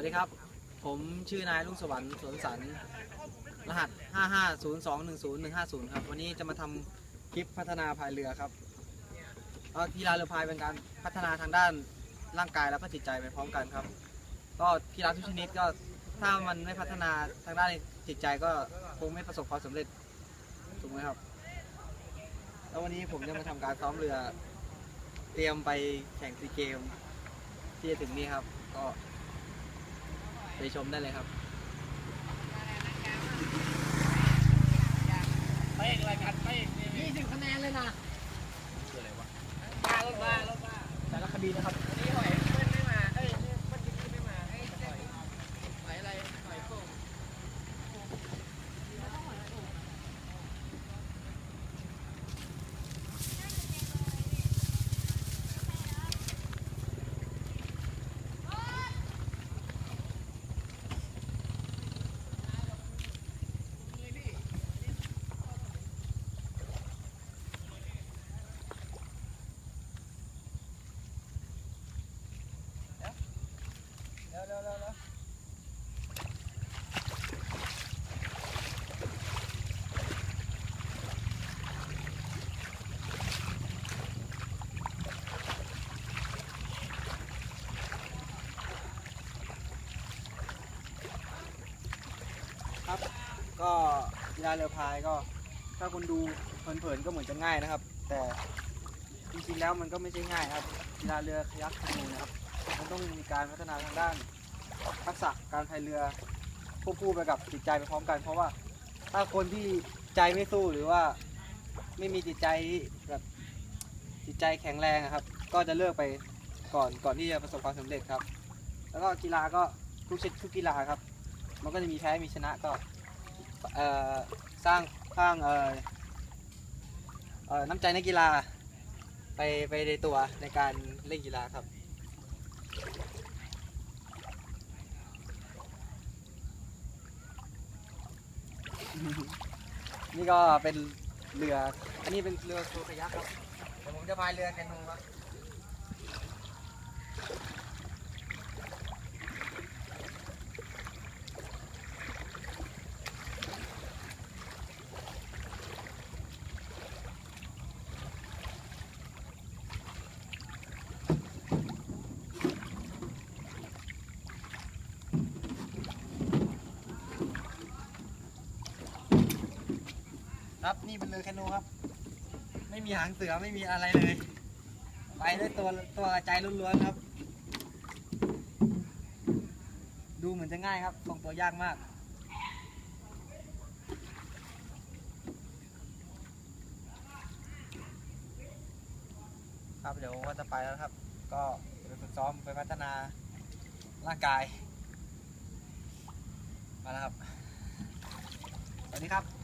วัสดีครับ ผมชื่อนายลุงสวรรค์สวนสันรหัส 550210150 ครับ วันนี้จะมาทำคลิปพัฒนาพายเรือครับก็กีฬาเรือพายเป็นการพัฒนาทางด้านร่างกายและก็จิตใจไปพร้อมกันครับ ก็กีฬาทุกชนิดก็ถ้ามันไม่พัฒนาทางด้านจิตใจก็คงไม่ประสบความสำเร็จถูกไหมครับ แล้ววันนี้ผมจะมาทำการซ้อมเรือ เตรียมไปแข่งซีเกมที่จะถึงนี้ครับ ก็ ไปชมได้เลยครับไปอีกรายการไปอีกนี่ยี่สิบคะแนนเลยนะคืออะไรวะมารถมารถมาสารคดีนะครับ วันนี้หอยเพื่อนไม่มา เอ้ยนี่เพื่อนที่ไม่มาไอ้หอยหอยอะไรหอยโข่ง เร็วเร็วเร็วเร็ว ครับ ก็กีฬาเรือพายก็ ถ้าคุณดูเผินๆก็เหมือนจะง่ายนะครับ แต่จริงๆแล้วมันก็ไม่ใช่ง่ายครับกีฬาเรือคยักคนูนะครับมันต้องมีการพัฒนาทางด้าน ทักษะการพายเรือควบคู่ไปกับจิตใจไปพร้อมกัน เพราะว่าถ้าคนที่ใจไม่สู้หรือว่าไม่มีจิตใจแบบจิตใจแข็งแรงอะครับ ก็จะเลิกไปก่อนก่อนที่จะประสบความสำเร็จครับ แล้วก็กีฬาก็ทุกชนิดทุกกีฬาครับ มันก็จะมีแพ้มีชนะก็เอ่อสร้างสร้างเอ่อเอ่อน้ำใจนักกีฬา ไปไปในตัวในการเล่นกีฬาครับ นี่ก็เป็นเรือ อันนี้เป็นเรือโซคยักครับเดี๋ยวผมจะพายเรือแคนูครับ ครับนี่เป็นเรือแคนูครับ ไม่มีหางเสือไม่มีอะไรเลย ไปด้วยตัวตัวใจล้วนๆครับ ดูเหมือนจะง่ายครับทรงตัวยากมากครับเดี๋ยวว่าจะไปแล้วครับ ก็ไปฝึกซ้อมไปพัฒนาร่างกาย มาแล้วครับ สวัสดีครับ